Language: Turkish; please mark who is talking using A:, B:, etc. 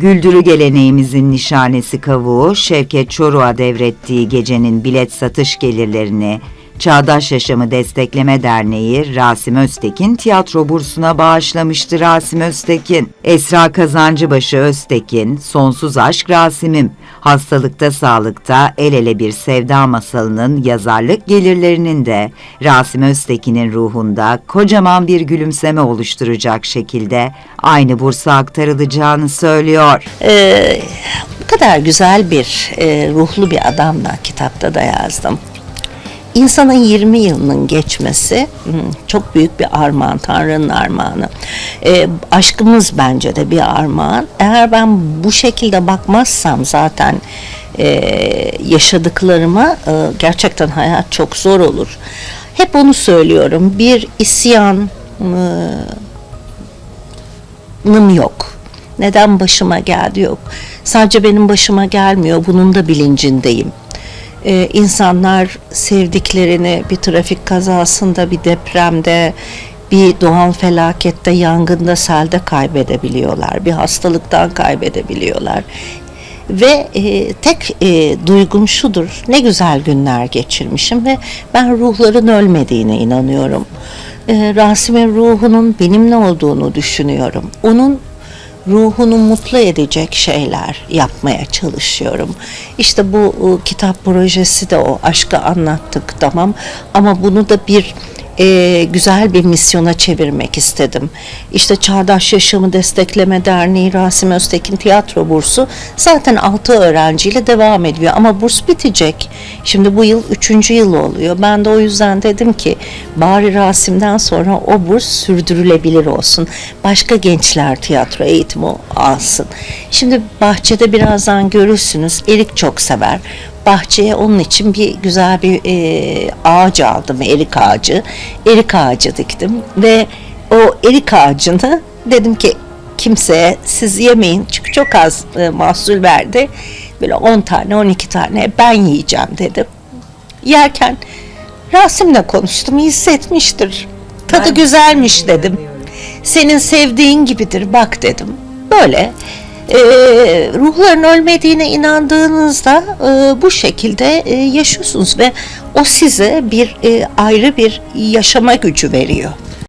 A: Güldürü geleneğimizin nişanesi kavuğu Şevket Çoruh'a devrettiği gecenin bilet satış gelirlerini Çağdaş Yaşamı Destekleme Derneği Rasim Öztekin tiyatro bursuna bağışlamıştı Rasim Öztekin. Esra Kazancıbaşı Öztekin, Sonsuz Aşk Rasim'im, Hastalıkta Sağlıkta El Ele Bir Sevda Masalı'nın yazarlık gelirlerinin de Rasim Öztekin'in ruhunda kocaman bir gülümseme oluşturacak şekilde aynı bursa aktarılacağını söylüyor.
B: Ee, bu kadar güzel bir e, ruhlu bir adamla kitapta da yazdım. İnsanın 20 yılının geçmesi çok büyük bir armağan, Tanrı'nın armağanı. Ee, aşkımız bence de bir armağan. Eğer ben bu şekilde bakmazsam zaten e, yaşadıklarıma e, gerçekten hayat çok zor olur. Hep onu söylüyorum. Bir isyan, e, yok. Neden başıma geldi yok. Sadece benim başıma gelmiyor. Bunun da bilincindeyim. Ee, insanlar sevdiklerini bir trafik kazasında, bir depremde, bir doğal felakette, yangında, selde kaybedebiliyorlar. Bir hastalıktan kaybedebiliyorlar. Ve e, tek e, duygum şudur, ne güzel günler geçirmişim ve ben ruhların ölmediğine inanıyorum. E, Rasim'in ruhunun benimle olduğunu düşünüyorum. Onun ruhunu mutlu edecek şeyler yapmaya çalışıyorum. İşte bu e, kitap projesi de o aşkı anlattık tamam ama bunu da bir e, güzel bir misyona çevirmek istedim. İşte Çağdaş Yaşamı Destekleme Derneği Rasim Öztekin Tiyatro Bursu zaten 6 öğrenciyle devam ediyor ama burs bitecek. Şimdi bu yıl 3. yıl oluyor. Ben de o yüzden dedim ki bari Rasim'den sonra o burs sürdürülebilir olsun. Başka gençler tiyatro eğitimi alsın. Şimdi bahçede birazdan görürsünüz. Erik çok sever bahçeye onun için bir güzel bir e, ağaç aldım, erik ağacı. Erik ağacı diktim ve o erik ağacını dedim ki kimseye siz yemeyin çünkü çok az e, mahsul verdi. Böyle 10 tane 12 tane ben yiyeceğim dedim. Yerken Rasim'le konuştum hissetmiştir. Tadı güzelmiş dedim. Senin sevdiğin gibidir bak dedim. Böyle e, ruhların ölmediğine inandığınızda e, bu şekilde e, yaşıyorsunuz ve o size bir e, ayrı bir yaşama gücü veriyor.